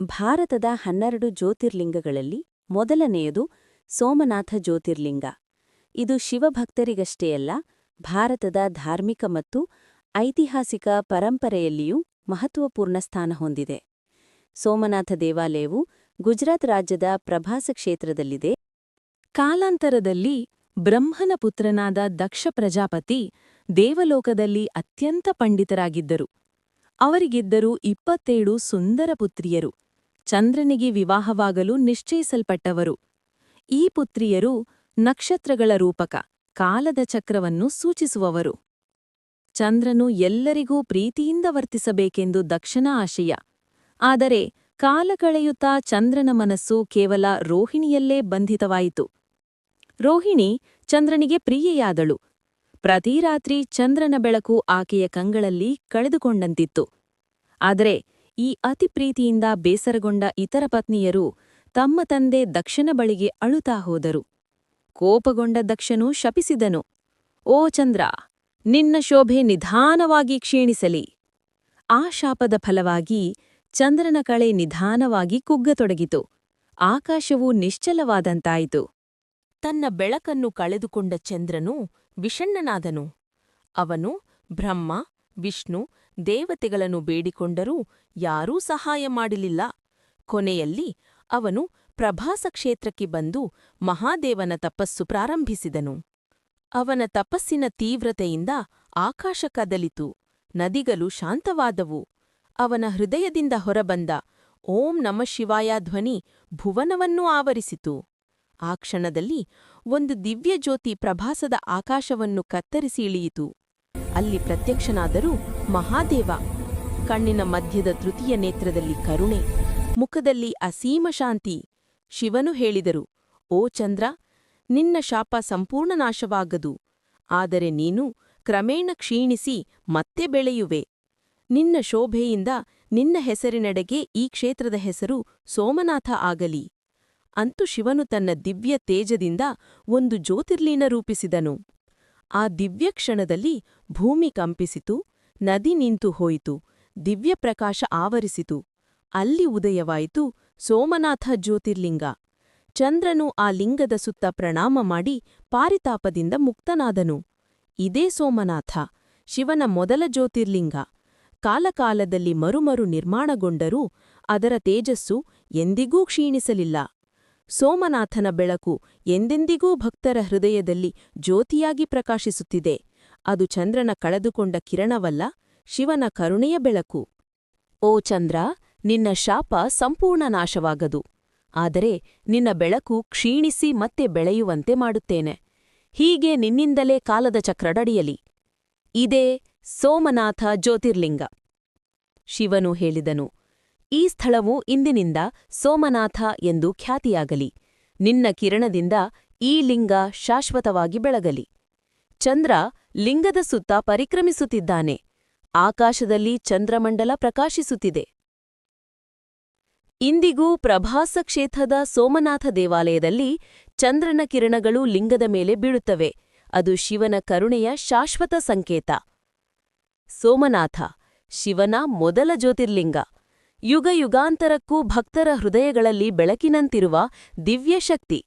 ಭಾರತದ ಹನ್ನೆರಡು ಜ್ಯೋತಿರ್ಲಿಂಗಗಳಲ್ಲಿ ಮೊದಲನೆಯದು ಸೋಮನಾಥ ಜ್ಯೋತಿರ್ಲಿಂಗ. ಇದು ಶಿವಭಕ್ತರಿಗಷ್ಟೇ ಅಲ್ಲ, ಭಾರತದ ಧಾರ್ಮಿಕ ಮತ್ತು ಐತಿಹಾಸಿಕ ಪರಂಪರೆಯಲ್ಲಿಯೂ ಮಹತ್ವಪೂರ್ಣ ಸ್ಥಾನ ಹೊಂದಿದೆ. ಸೋಮನಾಥ ದೇವಾಲಯವು ಗುಜರಾತ್ ರಾಜ್ಯದ ಪ್ರಭಾಸ ಕ್ಷೇತ್ರದಲ್ಲಿದೆ. ಕಾಲಾಂತರದಲ್ಲಿ ಬ್ರಹ್ಮನ ಪುತ್ರನಾದ ದಕ್ಷ ಪ್ರಜಾಪತಿ ದೇವಲೋಕದಲ್ಲಿ ಅತ್ಯಂತ ಪಂಡಿತರಾಗಿದ್ದರು. ಅವರಿಗಿದ್ದರು ಇಪ್ಪತ್ತೇಳು ಸುಂದರ ಪುತ್ರಿಯರು. ಚಂದ್ರನಿಗೆ ವಿವಾಹವಾಗಲು ನಿಶ್ಚಯಿಸಲ್ಪಟ್ಟವರು. ಈ ಪುತ್ರಿಯರು ನಕ್ಷತ್ರಗಳ ರೂಪಕ, ಕಾಲದ ಚಕ್ರವನ್ನು ಸೂಚಿಸುವವರು. ಚಂದ್ರನು ಎಲ್ಲರಿಗೂ ಪ್ರೀತಿಯಿಂದ ವರ್ತಿಸಬೇಕೆಂದು ದಕ್ಷಿಣ ಆಶಯ. ಆದರೆ, ಕಾಲ ಕಳೆಯುತ್ತಾ ಚಂದ್ರನ ಮನಸ್ಸು ಕೇವಲ ರೋಹಿಣಿಯಲ್ಲೇ ಬಂಧಿತವಾಯಿತು. ರೋಹಿಣಿ ಚಂದ್ರನಿಗೆ ಪ್ರಿಯೆಯಾದಳು. ಪ್ರತಿ ರಾತ್ರಿ ಚಂದ್ರನ ಬೆಳಕು ಆಕೆಯ ಕಂಗಳಲ್ಲಿ ಕಳೆದುಕೊಂಡಂತಿತ್ತು. ಆದರೆ ಈ ಅತಿ ಪ್ರೀತಿಯಿಂದ ಬೇಸರಗೊಂಡ ಇತರ ಪತ್ನಿಯರು ತಮ್ಮ ತಂದೆ ದಕ್ಷನ ಬಳಿಗೆ ಅಳುತ್ತಾ ಹೋದರು. ಕೋಪಗೊಂಡ ದಕ್ಷನು ಶಪಿಸಿದನು. ಓ ಚಂದ್ರ, ನಿನ್ನ ಶೋಭೆ ನಿಧಾನವಾಗಿ ಕ್ಷೀಣಿಸಲಿ. ಆ ಶಾಪದ ಫಲವಾಗಿ ಚಂದ್ರನ ಕಳೆ ನಿಧಾನವಾಗಿ ಕುಗ್ಗತೊಡಗಿತು. ಆಕಾಶವು ನಿಶ್ಚಲವಾದಂತಾಯಿತು. ತನ್ನ ಬೆಳಕನ್ನು ಕಳೆದುಕೊಂಡ ಚಂದ್ರನು ವಿಷಣ್ಣನಾದನು. ಅವನು ಬ್ರಹ್ಮ, ವಿಷ್ಣು ದೇವತೆಗಳನ್ನು ಬೇಡಿಕೊಂಡರೂ ಯಾರೂ ಸಹಾಯ ಮಾಡಲಿಲ್ಲ. ಕೊನೆಯಲ್ಲಿ ಅವನು ಪ್ರಭಾಸ ಕ್ಷೇತ್ರಕ್ಕೆ ಬಂದು ಮಹಾದೇವನ ತಪಸ್ಸು ಪ್ರಾರಂಭಿಸಿದನು. ಅವನ ತಪಸ್ಸಿನ ತೀವ್ರತೆಯಿಂದ ಆಕಾಶ ಕದಲಿತು, ನದಿಗಳು ಶಾಂತವಾದವು. ಅವನ ಹೃದಯದಿಂದ ಹೊರಬಂದ ಓಂ ನಮ ಶಿವಾಯ ಧ್ವನಿ ಭುವನವನ್ನೂ ಆವರಿಸಿತು. ಆ ಕ್ಷಣದಲ್ಲಿ ಒಂದು ದಿವ್ಯಜ್ಯೋತಿ ಪ್ರಭಾಸದ ಆಕಾಶವನ್ನು ಕತ್ತರಿಸಿ ಇಳಿಯಿತು. ಅಲ್ಲಿ ಪ್ರತ್ಯಕ್ಷನಾದರೂ ಮಹಾದೇವ. ಕಣ್ಣಿನ ಮಧ್ಯದ ತೃತೀಯ ನೇತ್ರದಲ್ಲಿ ಕರುಣೆ, ಮುಖದಲ್ಲಿ ಅಸೀಮ ಶಾಂತಿ. ಶಿವನು ಹೇಳಿದರು, ಓ ಚಂದ್ರ, ನಿನ್ನ ಶಾಪ ಸಂಪೂರ್ಣ ನಾಶವಾಗದು. ಆದರೆ ನೀನು ಕ್ರಮೇಣ ಕ್ಷೀಣಿಸಿ ಮತ್ತೆ ಬೆಳೆಯುವೆ. ನಿನ್ನ ಶೋಭೆಯಿಂದ ನಿನ್ನ ಹೆಸರಿನಡೆಗೆ ಈ ಕ್ಷೇತ್ರದ ಹೆಸರು ಸೋಮನಾಥ ಆಗಲಿ ಅಂತೂ ಶಿವನು ತನ್ನ ದಿವ್ಯ ತೇಜದಿಂದ ಒಂದು ಜ್ಯೋತಿರ್ಲೀನ ರೂಪಿಸಿದನು. ಆ ದಿವ್ಯ ಕ್ಷಣದಲ್ಲಿ ಭೂಮಿ ಕಂಪಿಸಿತು ನದಿ ನಿಂತು ಹೋಯಿತು, ದಿವ್ಯಪ್ರಕಾಶ ಆವರಿಸಿತು. ಅಲ್ಲಿ ಉದಯವಾಯಿತು ಸೋಮನಾಥ ಜ್ಯೋತಿರ್ಲಿಂಗ. ಚಂದ್ರನು ಆ ಲಿಂಗದ ಸುತ್ತ ಪ್ರಣಾಮ ಮಾಡಿ ಪಾರಿತಾಪದಿಂದ ಮುಕ್ತನಾದನು. ಇದೇ ಸೋಮನಾಥ, ಶಿವನ ಮೊದಲ ಜ್ಯೋತಿರ್ಲಿಂಗ. ಕಾಲಕಾಲದಲ್ಲಿ ಮರುಮರು ನಿರ್ಮಾಣಗೊಂಡರೂ ಅದರ ತೇಜಸ್ಸು ಎಂದಿಗೂ ಕ್ಷೀಣಿಸಲಿಲ್ಲ. ಸೋಮನಾಥನ ಬೆಳಕು ಎಂದೆಂದಿಗೂ ಭಕ್ತರ ಹೃದಯದಲ್ಲಿ ಜ್ಯೋತಿಯಾಗಿ ಪ್ರಕಾಶಿಸುತ್ತಿದೆ. ಅದು ಚಂದ್ರನ ಕಳೆದುಕೊಂಡ ಕಿರಣವಲ್ಲ, ಶಿವನ ಕರುಣೆಯ ಬೆಳಕು. ಓ ಚಂದ್ರ, ನಿನ್ನ ಶಾಪ ಸಂಪೂರ್ಣ ನಾಶವಾಗದು. ಆದರೆ ನಿನ್ನ ಬೆಳಕು ಕ್ಷೀಣಿಸಿ ಮತ್ತೆ ಬೆಳೆಯುವಂತೆ ಮಾಡುತ್ತೇನೆ. ಹೀಗೆ ನಿನ್ನಿಂದಲೇ ಕಾಲದ ಚಕ್ರಡಡಿಯಲಿ. ಇದೇ ಸೋಮನಾಥ ಜ್ಯೋತಿರ್ಲಿಂಗ. ಶಿವನು ಹೇಳಿದನು, ಈ ಸ್ಥಳವು ಇಂದಿನಿಂದ ಸೋಮನಾಥ ಎಂದು ಖ್ಯಾತಿಯಾಗಲಿ. ನಿನ್ನ ಕಿರಣದಿಂದ ಈ ಲಿಂಗ ಶಾಶ್ವತವಾಗಿ ಬೆಳಗಲಿ. ಚಂದ್ರ ಲಿಂಗದ ಸುತ್ತ ಪರಿಕ್ರಮಿಸುತ್ತಿದ್ದಾನೆ. ಆಕಾಶದಲ್ಲಿ ಚಂದ್ರಮಂಡಲ ಪ್ರಕಾಶಿಸುತ್ತಿದೆ. ಇಂದಿಗೂ ಪ್ರಭಾಸ ಕ್ಷೇತ್ರದ ಸೋಮನಾಥ ದೇವಾಲಯದಲ್ಲಿ ಚಂದ್ರನ ಕಿರಣಗಳು ಲಿಂಗದ ಮೇಲೆ ಬೀಳುತ್ತವೆ. ಅದು ಶಿವನ ಕರುಣೆಯ ಶಾಶ್ವತ ಸಂಕೇತ. ಸೋಮನಾಥ, ಶಿವನ ಮೊದಲ ಜ್ಯೋತಿರ್ಲಿಂಗ. ಯುಗಯುಗಾಂತರಕ್ಕೂ ಭಕ್ತರ ಹೃದಯಗಳಲ್ಲಿ ಬೆಳಕಿನಂತಿರುವ ದಿವ್ಯಶಕ್ತಿ.